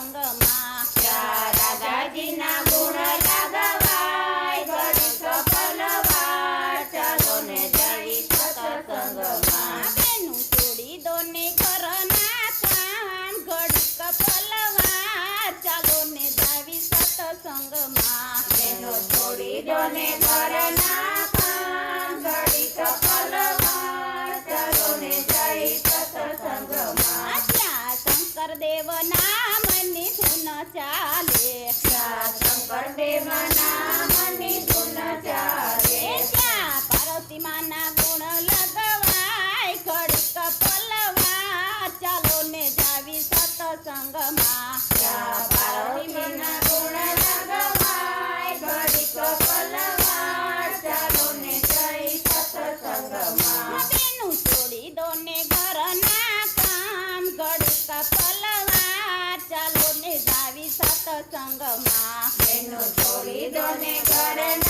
સંગમાં દાદાજીના ગુણ લગવાય ઘડી સફલ વાત ચાલો ને જઈ સત્સંગમાં. બેનું છોડી દો ને કરના કામ ઘડી કપલ વાત ચાલો ને જાવી સત્સંગમાં. બેનું છોડી દો ને કરના કામ ઘડી કપલ વાત ચાલો ને જઈ સત્સંગમાં. ત્યાં શંકર દેવ નામ ચાલે. શંકર દેવના મની ગુણ ચાલે ત્યાં પાર્વતી માના સંગમાં. એનો છોડી દો ને ઘરના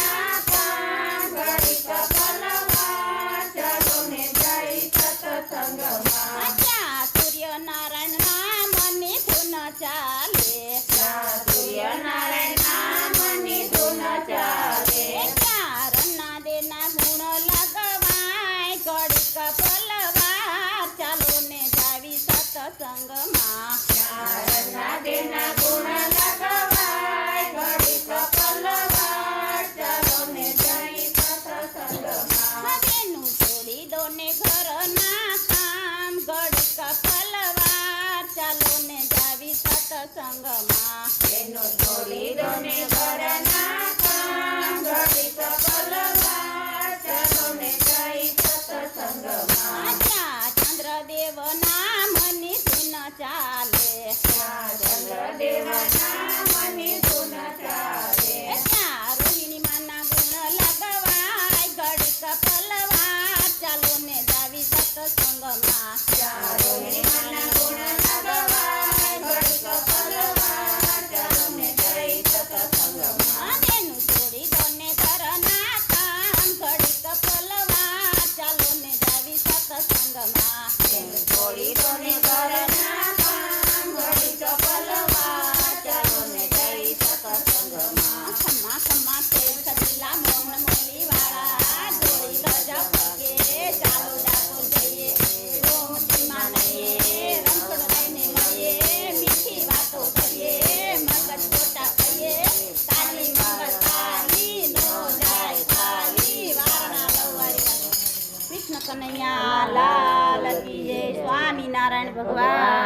સંગમાં. એનો છોડી દોને ચંદ્રદેવના 豆